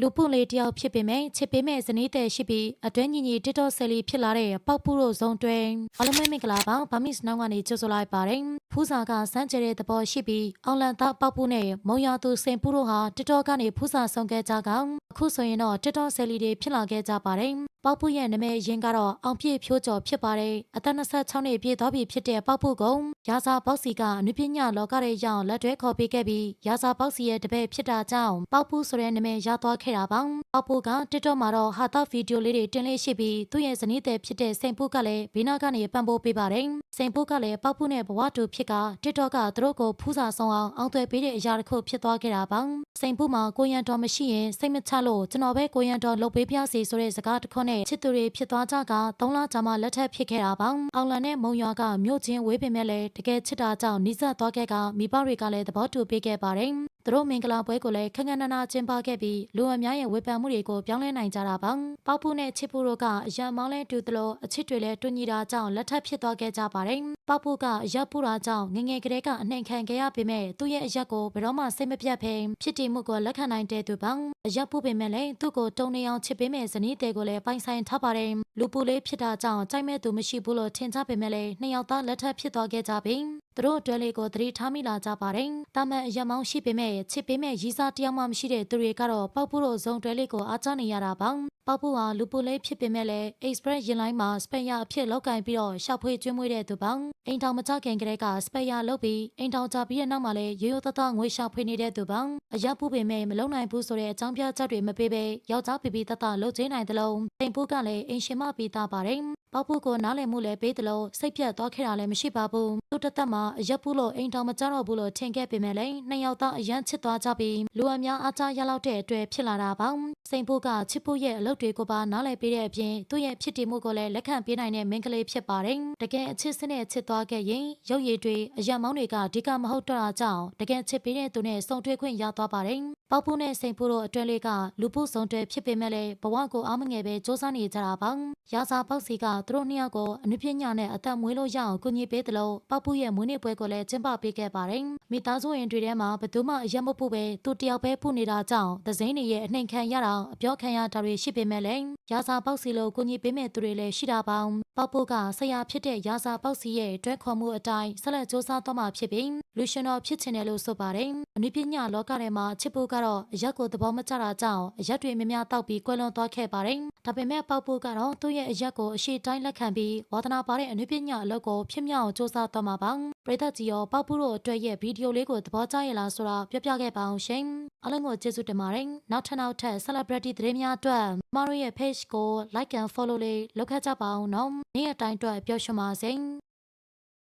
လူပွင့်လေးတယောက်ဖြစ်ပေမဲ့ချစ်ပေးမဲ့ဇနီးတဲ့ရှိပြီးအတွင်းညီညီတစ်တော့ဆယ်လီဖြစ်လာတဲ့ပေါက်ပူတို့ဇုံတွင်အားလုံးပဲမင်္ဂလာပါဗမစ်နောင်ကနေကြိုဆိုလိုက်ပါတယ်ဖူးစာကစမ်းကြဲတဲ့သဘောရှိပြီးအောင်လန်သားပေါက်ပူနဲ့မုံရသူစင်ပူတို့ဟာတစ်တော့ကနေဖူးစာဆောင်ခဲ့ကြကောင်အခုဆိုရင်တော့တစ်တော့ဆယ်လီတွေဖြစ်လာခဲ့ကြပါတယ်ပေါက်ပူရဲ့နာမည်ရင်းကတော့အောင်ပြည့်ဖြိုးကျော်ဖြစ်ပါတယ်အသက်26နှစ်ပြည့်သွားပြီဖြစ်တဲ့ပေါက်ပူကုံရာဇာပေါက်စီကအနုပညာလောကရဲ့ရောင်လက်တွဲခေါ်ပေးခဲ့ပြီးရာဇာပေါက်စီရဲ့တပည့်ဖြစ်တာကြောင့်ပေါက်ပူဆိုတဲ့နာမည်ရသွားခဲ့တာပါပေါက်ပူကတစ်တော့မှာတော့ဟာတာဗီဒီယိုလေးတွေတင်လေးရှိပြီးသူ့ရဲ့ဇနီးတဲ့ဖြစ်တဲ့စိန်ပူကလည်းဘေးနားကနေပံ့ပိုးပေးပါတယ်စိန်ပူကလည်းပေါက်ပူနဲ့ဘဝတူဖြစ်ကတစ်တော့ကသူတို့ကိုဖူးစာဆောင်အောင်အောင်သွဲပေးတဲ့အရာတစ်ခုဖြစ်သွားခဲ့တာပါစိန်ပူမှာကိုရန်တော်မရှိရင်စိတ်မချလို့ကျွန်တော်ပဲကိုရန်တော်လုပ်ပေးပြစီဆိုတဲ့စကားတစ်ခွန်းနဲ့ချစ်သူတွေဖြစ်သွားကြက၃လကြာမှလက်ထပ်ဖြစ်ခဲ့တာပါအောင်လန်နဲ့မုံရွာကမြို့ချင်းဝေးပင်မဲ့လည်းတကယ်ချစ်တာကြောင့်နီးစပ်သွားခဲ့ကမိဘတွေကလည်းသဘောတူပေးခဲ့ပါတယ် သူတို့မင်္ဂလာပွဲကိုလည်းခက်ခက်နနာကျင်းပခဲ့ပြီးလူအများရဲ့ဝေဖန်မှုတွေကိုပြောင်းလဲနိုင်ကြတာပါ။ပေါက်ဖူးနဲ့ချစ်ဖူးတို့ကအရန်မောင်းလဲတူသလိုအချစ်တွေလည်းတူညီတာကြောင့်လက်ထပ်ဖြစ်သွားခဲ့ကြပါတယ်။ပေါက်ဖူးကအရက်ပူတာကြောင့်ငငယ်ကလေးကအနှိမ်ခံခဲ့ရပေမဲ့သူ့ရဲ့အရက်ကိုဘယ်တော့မှစိတ်မပြတ်ဖဲဖြစ်တည်မှုကိုလက်ခံနိုင်တဲ့သူပါ။အရက်ပူပေမဲ့လည်းသူ့ကိုတုံနေအောင်ချစ်ပေးမဲ့ဇနီးတဲ့ကိုလည်းပိုင်ဆိုင်ထားပါတယ်။ လူပူလေးဖြစ်တာကြောင့်ကြိုက်မဲ့သူမရှိဘူးလို့ထင်ကြပေမဲ့လည်းနှစ်ယောက်သားလက်ထပ်ဖြစ်သွားခဲ့ကြပြီ။သူတို့အတွက်လေးကိုသတိထားမိလာကြပါတယ်။တာမန်အရက်မောင်းရှိပေမဲ့ချစ်ပေးမဲ့ရီစားတယောက်မှမရှိတဲ့သူတွေကတော့ပေါက်ပူတို့ဇုံတွဲလေးကိုအားကျနေရတာပါ။ ပေါက်ပူဟာလူပူလေးဖြစ်ပေမဲ့လည်း Express ရင်လိုင်းမှာစပယ်ယာအဖြစ်လောက်ကင်ပြီးတော့ရှောက်ဖွေးကျွေးမွေးတဲ့သူပါ။အိမ်ထောင်မကြခင်ကလေးကစပယ်ယာလုပ်ပြီးအိမ်ထောင်ကြပြီးတဲ့နောက်မှာလည်းရိုးရိုးသားသားငွေရှောက်ဖွေးနေတဲ့သူပါ။အရက်ပူပေမဲ့မလုံနိုင်ဘူးဆိုတဲ့အကြောင်းပြချက်တွေမပေးဘဲယောက်ျားပီပီတတ်တာလုပ်ချင်နိုင်တယ်လို့အိမ်ပူကလည်းအိမ်ရှင်မပြီးသားပါတယ်။ပေါက်ဖို့ကိုနားလည်မှုလည်းပေးသလိုစိတ်ပြတ်သွားခဲ့တာလည်းမရှိပါဘူးသူတစ်သက်မှာအရက်ဘူးလို့အိမ်ထောင်မကြတော့ဘူးလို့ထင်ခဲ့ပေမဲ့လည်းနှစ်ယောက်သားအရန်ချစ်သွားကြပြီးလူအများအားကြရလောက်တဲ့အတွက်ဖြစ်လာတာပါစိန်ဖို့ကချစ်ဖို့ရဲ့အလုပ်တွေကိုပါနားလည်ပေးတဲ့အပြင်သူ့ရဲ့ဖြစ်တည်မှုကိုလည်းလက်ခံပေးနိုင်တဲ့မိန်းကလေးဖြစ်ပါတယ်တကယ်အချစ်စနဲ့ချစ်သွားခဲ့ရင်ရုပ်ရည်တွေအရက်မောင်းတွေကအဓိကမဟုတ်တော့တာကြောင့်တကယ်ချစ်ပေးတဲ့သူနဲ့ဆုံတွေ့ခွင့်ရသွားပါတယ်ပေါက်ဖူးနဲ့စိန်ဖူးတို့အတွဲလေးကလူဖို့ဆုံတွေ့ဖြစ်ပေမဲ့လည်းဘဝကိုအားမငယ်ပဲစ조사နေကြတာပါရာစာပေါက်စီကသူတို့နှစ်ယောက်ကိုအနုပညာနဲ့အသက်မွေးလို့ရအောင်ကူညီပေးသလိုပေါက်ဖူးရဲ့မွေးနေ့ပွဲကိုလည်းကျင်းပပေးခဲ့ပါတယ်မိသားစုဝင်တွေထဲမှာဘယ်သူမှအရက်မဖို့ပဲသူတယောက်ပဲဖူးနေတာကြောင့်သစိမ်းတွေရဲ့အနှိမ်ခံရတာအပြောခံရတာတွေရှိပေမဲ့လည်းရာစာပေါက်စီလိုကူညီပေးမဲ့သူတွေလည်းရှိတာပါပေါက်ဖူးကဆရာဖြစ်တဲ့ရာစာပေါက်စီရဲ့တွဲခေါ်မှုအတိုင်းဆက်လက်စ조사သွားမှာဖြစ်ပြီး လူရှင်တော်ဖြစ်ချင်တယ်လို့ဆိုပါတယ်အနုပညာလောကထဲမှာချစ်ဖို့ကတော့အရက်ကိုသဘောမကျတာကြောင့်အရက်တွေများများတောက်ပြီးကွယ်လွန်သွားခဲ့ပါတယ်ဒါပေမဲ့ပေါက်ဖို့ကတော့သူ့ရဲ့အရက်ကိုအရှိတိုင်းလက်ခံပြီးဝါသနာပါတဲ့အနုပညာအလုပ်ကိုဖြစ်မြောက်စ조사သွားမှာပါပရိသတ်ကြီးရောပေါက်ဖို့တို့အတွက်ရဲ့ဗီဒီယိုလေးကိုသဘောကျရလားဆိုတာပြောပြခဲ့ပါအောင်ရှင်အားလုံးကိုကျေးဇူးတင်ပါတယ်နောက်ထပ်နောက်ထပ် celebrity သတင်းများအတွက်မတို့ရဲ့ page ကို like and follow လေးလုပ်ခဲ့ကြပါအောင်နော်နေ့ရက်တိုင်းအတွက်ပျော်ရွှင်ပါစေ